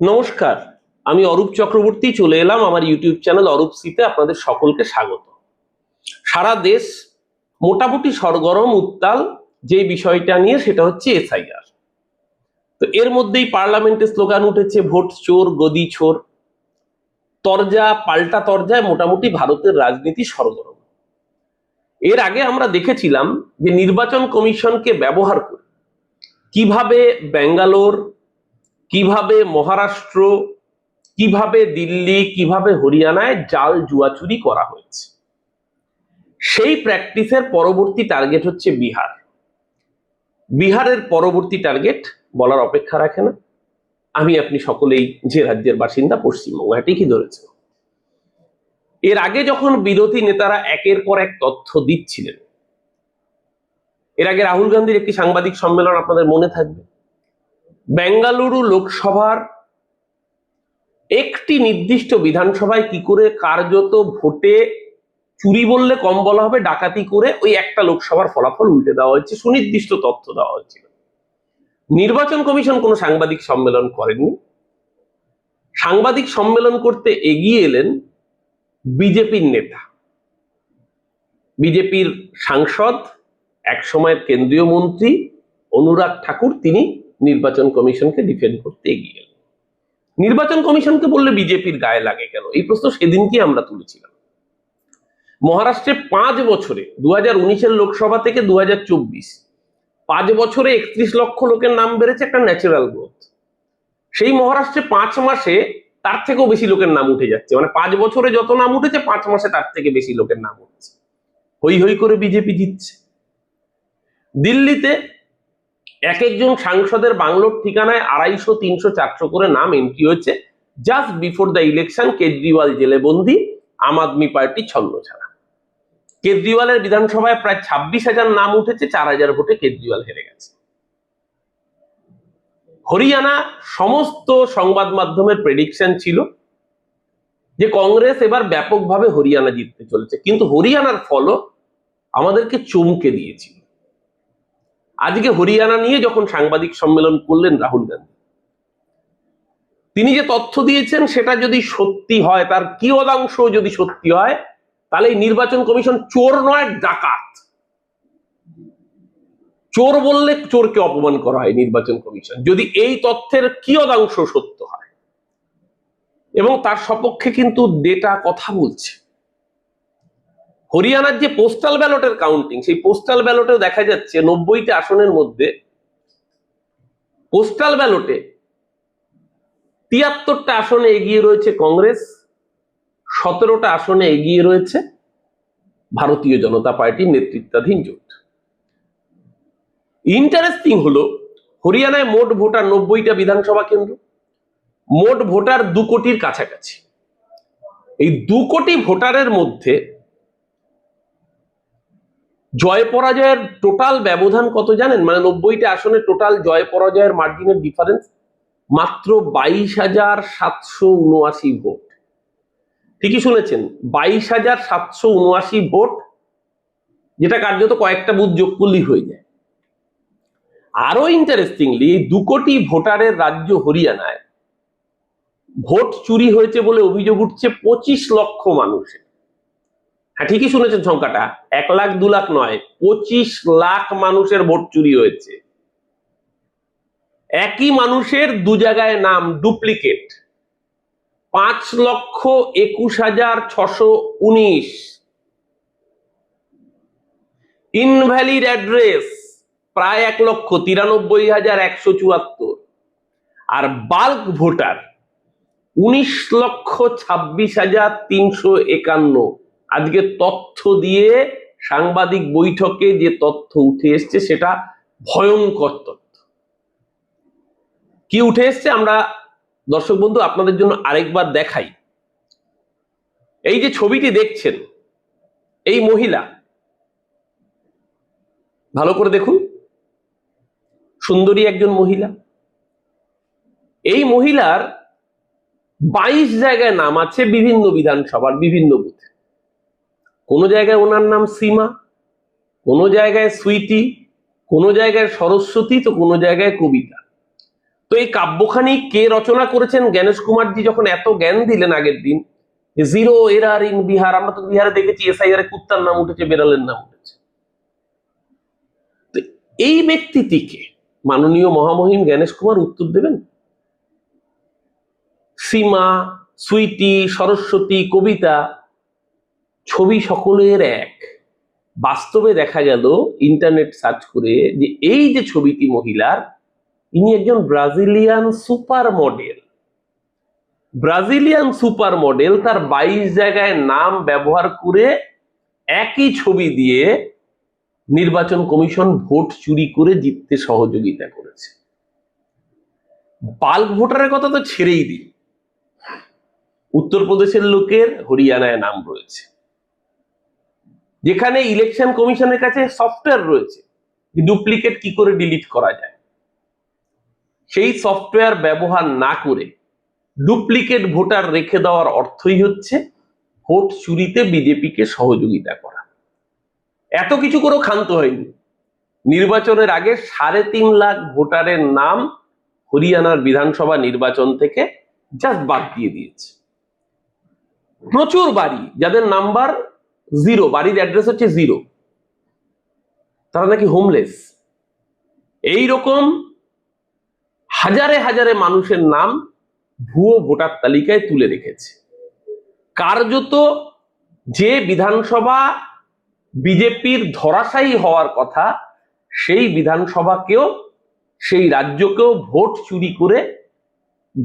নমস্কার, আমি অরূপ চক্রবর্তী, চলে এলাম আমার ইউটিউব চ্যানেল অরূপ সিতে আপনাদের সকলকে স্বাগত। সারা দেশ মোটামুটি সরগরম, উত্তাল যে বিষয়টা নিয়ে সেটা হচ্ছে এসআইআর। তো এর মধ্যেই পার্লামেন্টে স্লোগান উঠেছে, ভোট চোর, গদি চোর। তরজা, পাল্টা তরজায় মোটামুটি ভারতের রাজনীতি সরগরম। এর আগে আমরা দেখেছিলাম যে নির্বাচন কমিশনকে ব্যবহার করে কীভাবে ব্যাঙ্গালোর কীভাবে মহারাষ্ট্র, কীভাবে দিল্লি, কীভাবে হরিয়ানায় জাল জুয়াচুরি করা হয়েছে? সেই প্র্যাকটিসের পরবর্তী টার্গেট হচ্ছে বিহার। বিহারের পরবর্তী টার্গেট বলার অপেক্ষা রাখে না। আমি আপনি সকলেই যে রাজ্যের বাসিন্দা, পশ্চিমবঙ্গ ঠিকই ধরেছে এর আগে যখন বিরোধী নেতারা একের পর এক তথ্য দিচ্ছিলেন, এর আগে রাহুল গান্ধীর একটি সাংবাদিক সম্মেলন আপনাদের মনে থাকবে। বেঙ্গালুরু লোকসভার একটি নির্দিষ্ট বিধানসভায় কি করে কার্যত ভোটে চুরি বললে কম বলা হবে, ডাকাতি করে ওই একটা লোকসভার ফলাফল উল্টে দেওয়া হয়েছে, সুনির্দিষ্ট তথ্য দেওয়া হয়েছিল। নির্বাচন কমিশন কোনো সাংবাদিক সম্মেলন করেননি। সাংবাদিক সম্মেলন করতে এগিয়ে এলেন বিজেপির নেতা। বিজেপির সাংসদ এক সময়ের কেন্দ্রীয় মন্ত্রী অনুরাগ ঠাকুর, তিনি নির্বাচন কমিশনকে ডিফেন্ড করতে এগিয়ে গেলেন নির্বাচন কমিশনকে বললে বিজেপির গায়ে লাগে কেন? এই প্রশ্ন সেদিনকে আমরা তুলেছিলাম। মহারাষ্ট্রে পাঁচ বছরে দু হাজার লোকসভা থেকে দু হাজার চব্বিশ, পাঁচ বছরে একত্রিশ লক্ষ লোকের নাম বেড়েছে একটা ন্যাচারাল গ্রোথ সেই মহারাষ্ট্রে পাঁচ মাসে তার থেকেও বেশি লোকের নাম উঠে যাচ্ছে। মানে পাঁচ বছরে যত নাম উঠেছে, পাঁচ মাসে তার থেকে বেশি লোকের নাম উঠছে। হই হই করে বিজেপি জিতছে। দিল্লিতে এক একজন সাংসদের বাংলোর ঠিকানায় আড়াইশো, তিনশো, চারশো করে নাম এন্ট্রি হয়েছে just before the election Kejriwal জেলে বন্দি আম আদমি পার্টি ছন্ন ছাড়া কেজরিওয়ালের বিধানসভায় প্রায় ছাব্বিশ হাজার নাম উঠেছে, চার হাজার ভোটে কেজরিওয়াল হেরে গেছে। হরিয়ানা সমস্ত সংবাদ মাধ্যমের প্রেডিকশন ছিল যে কংগ্রেস এবার ব্যাপকভাবে হরিয়ানা জিততে চলেছে। কিন্তু হরিয়ানার ফলও আমাদেরকে চমকে দিয়েছিল। আজকে হরিয়ানা নিয়ে যখন সাংবাদিক সম্মেলন করলেন রাহুল গান্ধী, তিনি যে তথ্য দিয়েছেন সেটা যদি সত্যি হয়, তার কি অদাংশ যদি সত্যি হয়, তাহলে নির্বাচন কমিশন চোর নয়, ডাকাত। চোর বললে চোরকে অপমান করা হয় নির্বাচন কমিশন, যদি এই তথ্যের কি অদাংশ সত্য হয়। এবং তার সপক্ষে কিন্তু ডেটা কথা বলছে। হরিয়ানার যে পোস্টাল ব্যালটের কাউন্টিং সেই পোস্টাল ব্যালটে দেখা যাচ্ছে নব্বইটা আসনের মধ্যে। পোস্টাল ব্যালটে তিয়াত্তরটা আসনে এগিয়ে রয়েছে কংগ্রেস, সতেরোটা আসনে এগিয়ে রয়েছে ভারতীয় জনতা পার্টির নেতৃত্বাধীন জোট। ইন্টারেস্টিং হলো, হরিয়ানায় মোট ভোটার নব্বইটা বিধানসভা কেন্দ্র, মোট ভোটার দু কোটির কাছাকাছি। এই দু কোটি ভোটারের মধ্যে জয় পরাজয়ের টোটাল ব্যবধান কত জানেন? মানে নব্বইটা আসনে টোটাল জয় পরাজয়ের মার্জিনের ডিফারেন্স মাত্র বাইশ হাজার সাতশো উনআশি ভোট। ঠিকই শুনেছেন, বাইশ হাজার সাতশো উনআশি ভোট, যেটা কার্যত কয়েকটা বুথ যোগ করলেই হয়ে যায়। আরও ইন্টারেস্টিংলি দু কোটি ভোটারের রাজ্য হরিয়ানায় ভোট চুরি হয়েছে বলে অভিযোগ উঠছে পঁচিশ লক্ষ মানুষের। হ্যাঁ ঠিকই শুনেছেন সংখ্যাটা। এক লাখ, দু লাখ নয়, পঁচিশ লাখ মানুষের ভোট চুরি হয়েছে। একই মানুষের দু জায়গায় নাম, ডুপ্লিকেট। পাঁচ লক্ষ একুশ হাজার ছশো উনিশ। ইনভ্যালিড অ্যাড্রেস, প্রায় এক লক্ষ তিরানব্বই হাজার একশো চুয়াত্তর। আর বাল্ক ভোটার, উনিশ লক্ষ ছাব্বিশ হাজার তিনশো একান্ন। আজকে তথ্য দিয়ে সাংবাদিক বৈঠকে যে তথ্য উঠে এসছে, সেটা ভয়ঙ্কর তথ্য। কি উঠে এসছে? আমরা দর্শক বন্ধু, আপনাদের জন্য আরেকবার দেখাই। এই যে ছবিটি দেখছেন, এই মহিলা, ভালো করে দেখুন। সুন্দরী একজন মহিলা। এই মহিলার বাইশ জায়গায় নাম আছে বিভিন্ন বিধানসভার বিভিন্ন বুথে। কোনো জায়গায় ওনার নাম সীমা, কোনো জায়গায় সুইটি, কোনো জায়গায় সরস্বতী, তো কোনো জায়গায় কবিতা। তো এই কাব্যখানি কে রচনা করেছেন? জ্ঞানেশ কুমারজি যখন এত জ্ঞান দিলেন আগের দিন জিরো এরার ইন বিহার, আমরা তো বিহারে দেখেছি এসআইআর কুত্তার নাম উঠেছে, বেড়ালের নাম উঠেছে। তো এই ব্যক্তিটিকে মাননীয় মহামহিম জ্ঞানেশ কুমার উত্তর দেবেন? সীমা, সুইটি, সরস্বতী, কবিতা ছবি সকলের এক। বাস্তবে দেখা গেল ইন্টারনেট সার্চ করে যে এই যে ছবিটি মহিলার, ইনি একজন Brazilian super model Brazilian super model তার বাইশ জায়গায় নাম ব্যবহার করে একই ছবি দিয়ে নির্বাচন কমিশন ভোট চুরি করে জিততে সহযোগিতা করেছে। বাল্ক ভোটারের কথা তো ছেড়েই দিন উত্তরপ্রদেশের লোকের হরিয়ানায় নাম রয়েছে। যেখানে ইলেকশন কমিশনের কাছে সফটওয়্যার রয়েছে ডুপ্লিকেট কি করে ডিলিট করা যায়। সেই সফটওয়্যার ব্যবহার না করে ডুপ্লিকেট ভোটার রেখে দেওয়ার অর্থই হচ্ছে ভোট চুরিতে বিজেপিকে সহযোগিতা করা। এত কিছু করেও ক্ষান্ত হয়নি। নির্বাচনের আগে সাড়ে তিন লাখ ভোটারের নাম হরিয়ানার বিধানসভা নির্বাচন থেকে জাস্ট বাদ দিয়ে দিয়েছে। প্রচুর বাড়ি, যাদের নাম্বার জিরো বাড়ির অ্যাড্রেস হচ্ছে জিরো তারা নাকি হোমলেস এই রকম হাজারে হাজারে মানুষের নাম ভুয়ো ভোটার তালিকায় তুলে রেখেছে। কার্যত যে বিধানসভা বিজেপির ধরাশায়ী হওয়ার কথা, সেই বিধানসভাকেও, সেই রাজ্যকেও ভোট চুরি করে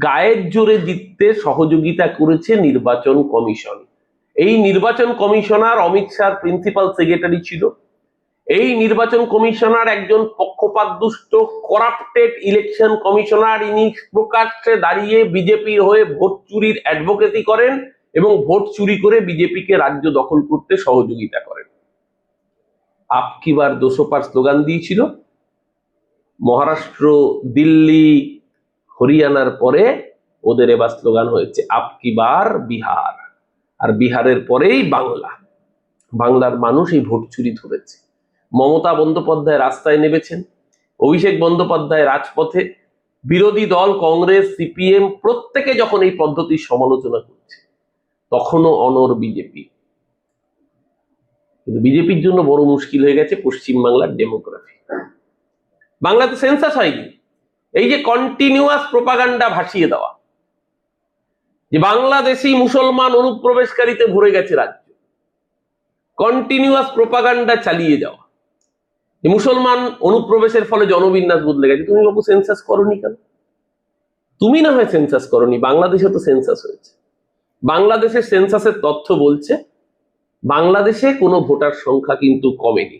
গায়ের জোরে জিততে সহযোগিতা করেছে নির্বাচন কমিশন। এই নির্বাচন commissioner Amit Shah principal secretary ছিল। এই নির্বাচন কমিশনার একজন পক্ষপাতদুষ্ট করাপ্টেড ইলেকশন কমিশনার, ইনি প্রকাশ্যে দাঁড়িয়ে বিজেপির হয়ে ভোট চুরির অ্যাডভোকেসি করেন এবং ভোট চুরি করে বিজেপিকে রাজ্য দখল করতে সহযোগিতা করেন। আপকিবার দোসোপার স্লোগান দিয়েছিল, মহারাষ্ট্র, দিল্লি, হরিয়ানার পরে ওদের এবার স্লোগান হয়েছে, আপকিবার বিহার। আর বিহারের পরেই বাংলা। বাংলার মানুষ এই ভোট চুরি ধরেছে। মমতা বন্দ্যোপাধ্যায় রাস্তায় নেমেছেন। অভিষেক বন্দ্যোপাধ্যায় রাজপথে। বিরোধী দল, কংগ্রেস, সিপিএম প্রত্যেকে যখন এই পদ্ধতির সমালোচনা করছে, তখনও অনর বিজেপি। কিন্তু বিজেপির জন্য বড় মুশকিল হয়ে গেছে পশ্চিমবাংলার ডেমোগ্রাফি। বাংলাতে সেন্সাস হয়নি। এই যে কন্টিনিউয়াস প্রোপাগান্ডা ভাসিয়ে দেওয়া যে বাংলাদেশি মুসলমান অনুপ্রবেশকারীতে ভরে গেছে রাজ্য। কন্টিনিউয়াস প্রপাগান্ডা চালিয়ে যাওয়া। যে মুসলমান অনুপ্রবেশের ফলে জনবিন্যাস বদলে গেছে। তুমি বাবু সেন্সাস করনি কেন? তুমি না হয় সেন্সাস করনি, বাংলাদেশে তো সেন্সাস হয়েছে। বাংলাদেশের সেন্সাসের তথ্য বলছে, বাংলাদেশে কোনো ভোটার সংখ্যা কিন্তু কমেনি।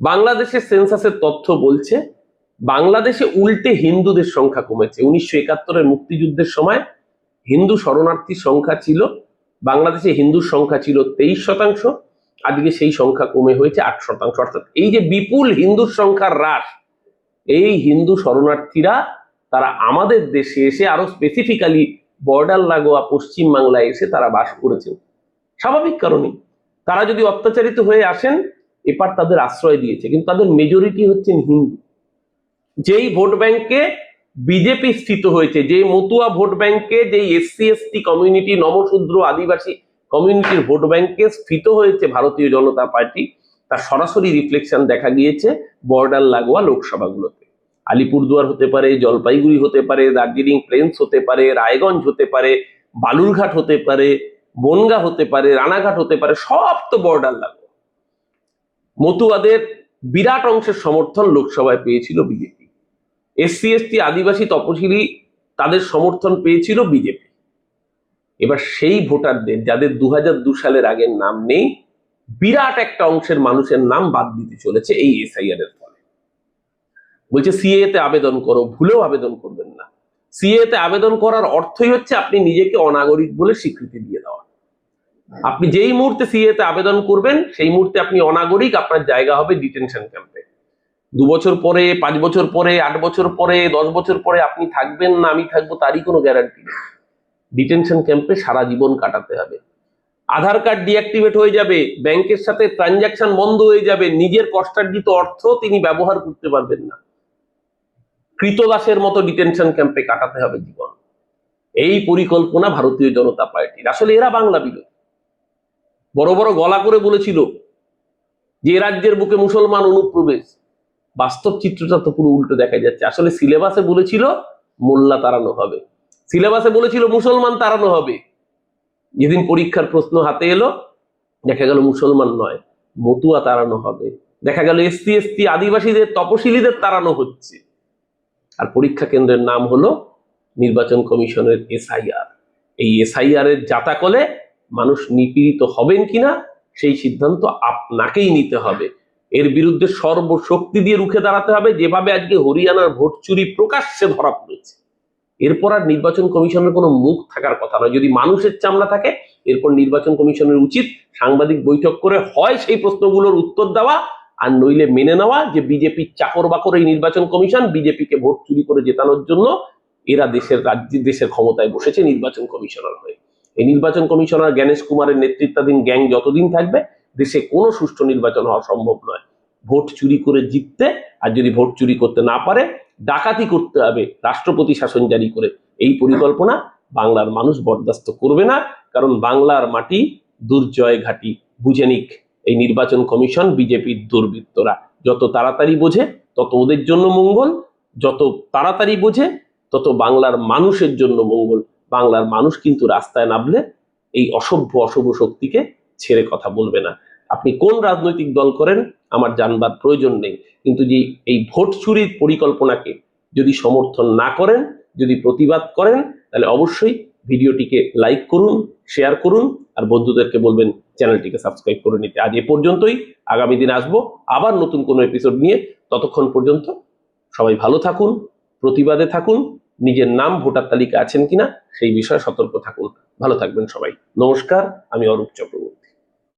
বাংলাদেশের সেন্সাসের তথ্য বলছে, বাংলাদেশে উল্টে হিন্দুদের সংখ্যা কমেছে। উনিশশো একাত্তরের মুক্তিযুদ্ধের সময় হিন্দু শরণার্থীর সংখ্যা ছিল, বাংলাদেশে হিন্দুর সংখ্যা ছিল তেইশ শতাংশ, আজকে সেই সংখ্যা কমে হয়েছে আট শতাংশ। অর্থাৎ এই যে বিপুল হিন্দুর সংখ্যার হ্রাস, এই হিন্দু শরণার্থীরা, তারা আমাদের দেশে এসে আরও স্পেসিফিক্যালি বর্ডার লাগোয়া পশ্চিম বাংলায় এসে তারা বাস করেছেন। স্বাভাবিক কারণে তারা যদি অত্যাচারিত হয়ে আসেন, এপার তাদের আশ্রয় দিয়েছে, কিন্তু তাদের মেজরিটি হচ্ছেন হিন্দু। যেই ভোট ব্যাংকে বিজেপি স্থিত হয়েছে, যে মতুয়া ভোট ব্যাংকে যেই এসসি এসটি কমিউনিটি, নবশূদ্র, আদিবাসী কমিউনিটির ভোট ব্যাংকে স্থিত হয়েছে ভারতীয় জনতা পার্টি, তার সরাসরি রিফ্লেকশন দেখা গিয়েছে বর্ডার লাগোয়া লোকসভাগুলোতে। আলিপুরদুয়ার হতে পারে, জলপাইগুড়ি হতে পারে, দার্জিলিং প্লেন্স হতে পারে, রায়গঞ্জ হতে পারে, বালুরঘাট হতে পারে, বনগা হতে পারে, রানাঘাট হতে পারে, সব তো বর্ডার লাগোয়া। মতুয়াদের বিরাট অংশের সমর্থন লোকসভায় পেয়েছিল বিজেপি এসসি, এসটি, আদিবাসী, তপশিলি তাদের সমর্থন পেয়েছিল বিজেপি। এবার সেই ভোটারদের, যাদের দু সালের আগের নাম নেই, বিরাট একটা অংশের মানুষের নাম বাদ দিতে চলেছে এই এসআইআর এর ফলে। বলছে সিএ তে আবেদন করো, ভুলেও আবেদন করবেন না। সিএ তে আবেদন করার অর্থই হচ্ছে আপনি নিজেকে অনাগরিক বলে স্বীকৃতি দিয়ে দেওয়া। আপনি যেই মুহূর্তে সিএ তে আবেদন করবেন, সেই মুহূর্তে আপনি অনাগরিক, আপনার জায়গা হবে ডিটেনশন ক্যাম্পে। দু বছর পরে, পাঁচ বছর পরে, আট বছর পরে, দশ বছর পরে আপনি থাকবেন না, আমি থাকব তারই কোনো গ্যারান্টি নেই। ডিটেনশন ক্যাম্পে সারা জীবন কাটাতে হবে। আধার কার্ড ডিঅ্যাক্টিভেট হয়ে যাবে ব্যাংকের সাথে ট্রানজাকশন বন্ধ হয়ে যাবে, নিজের কষ্টার্জিত অর্থ তিনি ব্যবহার করতে পারবেন না। কৃতদাসের মতো ডিটেনশন ক্যাম্পে কাটাতে হবে জীবন। এই পরিকল্পনা ভারতীয় জনতা পার্টির। আসলে এরা বাংলা বিরোধী। বড় বড় গলা করে বলেছিল যে রাজ্যের বুকে মুসলমান অনুপ্রবেশ। বাস্তব চিত্রটা তো পুরো উল্টো দেখা যাচ্ছে। আসলে সিলেবাসে বলেছিল মোল্লা তাড়ানো হবে। সিলেবাসে বলেছিল মুসলমান তাড়ানো হবে। যেদিন পরীক্ষার প্রশ্ন হাতে এলো, দেখা গেল মুসলমান নয়, মতুয়া তাড়ানো হবে। দেখা গেল এসসি এসটি আদিবাসীদের, তপশিলীদের তাড়ানো হচ্ছে। আর পরীক্ষা কেন্দ্রের নাম হলো নির্বাচন কমিশনের এসআইআর। এই এসআইআর এর জাতাকলে মানুষ নিপীড়িত হবেন কিনা, সেই সিদ্ধান্ত আপনাকেই নিতে হবে। এর বিরুদ্ধে সর্বশক্তি দিয়ে রুখে দাঁড়াতে হবে। যেভাবে আজকে হরিয়ানার ভোট চুরি প্রকাশ্যে ধরা পড়েছে। এরপর আর নির্বাচন কমিশনের কোনো মুখ থাকার কথা নয়। যদি মানুষের চামড়া থাকে, এরপর নির্বাচন কমিশনের উচিত সাংবাদিক বৈঠক করে হয় সেই প্রশ্নগুলোর উত্তর দেওয়া আর নইলে মেনে নেওয়া যে বিজেপির চাকর বাকর এই নির্বাচন কমিশন বিজেপিকে ভোট চুরি করে জেতানোর জন্য এরা দেশের রাজ্যে, দেশের ক্ষমতায় বসেছে নির্বাচন কমিশনার হয়ে। এই নির্বাচন কমিশনার জ্ঞানেশ কুমারের নেতৃত্বাধীন গ্যাং যতদিন থাকবে দেশে কোনো সুষ্ঠু নির্বাচন হওয়া সম্ভব নয়। ভোট চুরি করে জিততে আর যদি ভোট চুরি করতে না পারে, ডাকাতি করতে হবে, রাষ্ট্রপতি শাসন জারি করে। এই পরিকল্পনা বাংলার মানুষ বরদাস্ত করবে না, কারণ বাংলার মাটি দুর্জয় ঘাটি। বুঝে নিক, এই নির্বাচন কমিশন বিজেপির দুর্বৃত্তরা। যত তাড়াতাড়ি বোঝে, তত ওদের জন্য মঙ্গল। যত তাড়াতাড়ি বোঝে, তত বাংলার মানুষের জন্য মঙ্গল। বাংলার মানুষ কিন্তু রাস্তায় নামলে এই অসভ্য, অশুভ শক্তিকে ছেড়ে কথা বলবে না। আপনি কোন রাজনৈতিক দল করেন, আমার জানবার প্রয়োজন নেই। কিন্তু যে এই ভোট চুরির পরিকল্পনাকে যদি সমর্থন না করেন, যদি প্রতিবাদ করেন, তাহলে অবশ্যই ভিডিওটিকে লাইক করুন, শেয়ার করুন, আর বন্ধুদেরকে বলবেন চ্যানেলটিকে সাবস্ক্রাইব করে নিতে। আজ এ পর্যন্তই, আগামী দিন আসব আবার নতুন কোনো এপিসোড নিয়ে। ততক্ষণ পর্যন্ত সবাই ভালো থাকুন, প্রতিবাদে থাকুন, নিজের নাম, ভোটার তালিকা আছেন কিনা সেই বিষয়ে সতর্ক থাকুন। ভালো থাকবেন সবাই। নমস্কার, আমি অরূপ চক্রবর্তী।